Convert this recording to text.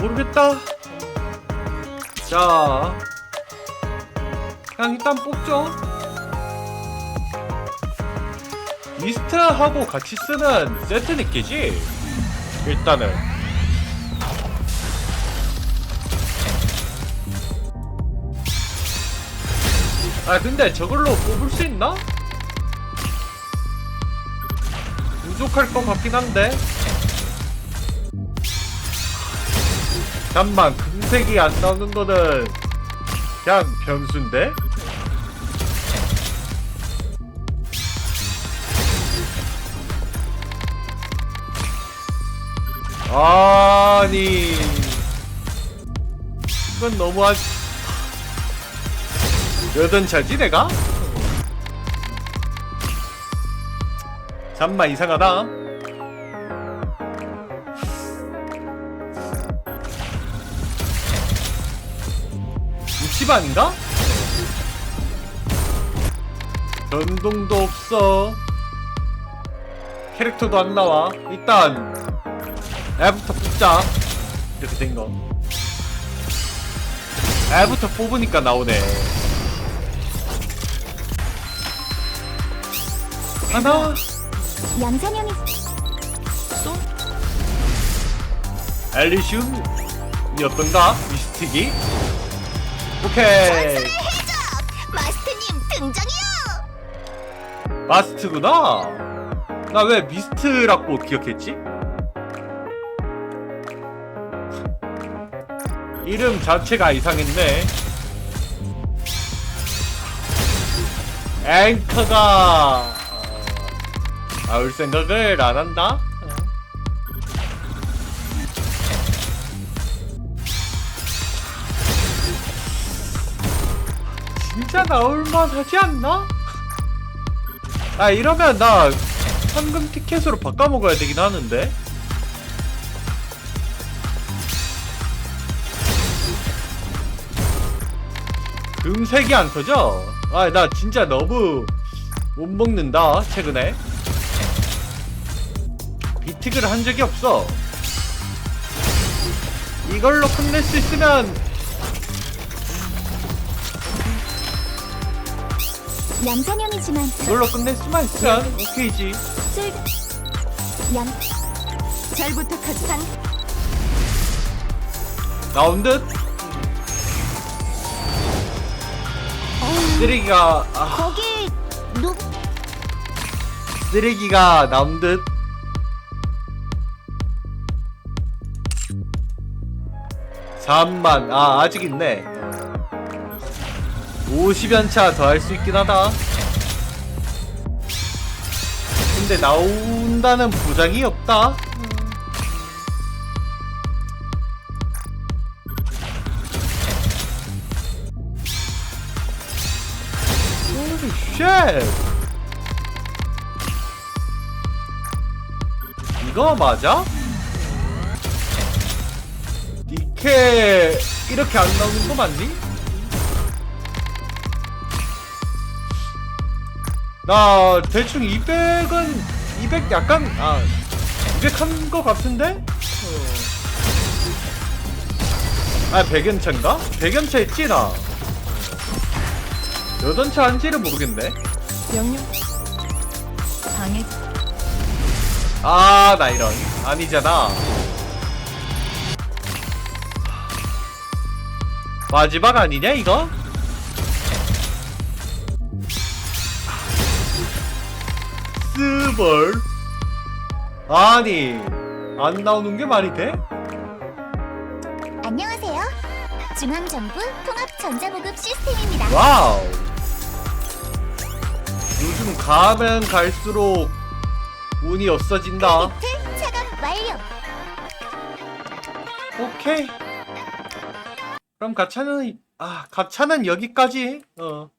모르겠다. 자, 그냥 일단 뽑죠. 미스트하고 같이 쓰는 세트 느끼지? 일단은. 아 근데 저걸로 뽑을 수 있나? 부족할 것 같긴 한데 잠만 금색이 안 나오는 거는 그냥 변수인데? 아니 이건 너무한 여든 차지 내가? 잠만 이상하다 무치반인가? 전동도 없어. 캐릭터도 안 나와. 일단 애부터 뽑자. 이렇게 된거. 애부터 뽑으니까 나오네. 하나 양산형이 엘리슘 이었던가? 미스틱이 오케이 해적 마스터님 등장이요. 마스트구나 나 왜 미스트라고 기억했지? 이름 자체가 이상했네 앵커가 나올 생각을 안 한다? 진짜 나올만 하지 않나? 아 이러면 나 현금 티켓으로 바꿔먹어야 되긴 하는데 금색이 안 터져? 아 나 진짜 너무 못 먹는다 최근에 비틱을 한 적이 없어 이걸로 끝낼 수 있으면 양산형이지만 이걸로 끝낼 수만 있으면 오케이지 쓸 양. 잘 부탁하지. 상. 나온 듯 쓰레기가 아, 거기 누 쓰레기가 나온 듯 잠만 아 아직 있네 50연차 더 할 수 있긴 하다 근데 나온다는 보장이 없다 Holy shit 이거 맞아? 니케 이렇게 안 나오는 거 맞니? 나 대충 200은 200 약간 아 200 한 거 같은데? 어. 아 100연 차인가? 100연차 했지 나몇 원차 한지를 모르겠네 명령. 방해. 아, 나 이런. 아니잖아. 마지막 아니냐, 이거? 스벌. 아니, 안 나오는 게 말이 돼? 안녕하세요. 중앙정부 통합 전자보급 시스템입니다. 와우. 요즘 가면 갈수록 운이 없어진다. 리틀 차감 완료. 오케이. 그럼 가차는 아 가차는 여기까지. 어.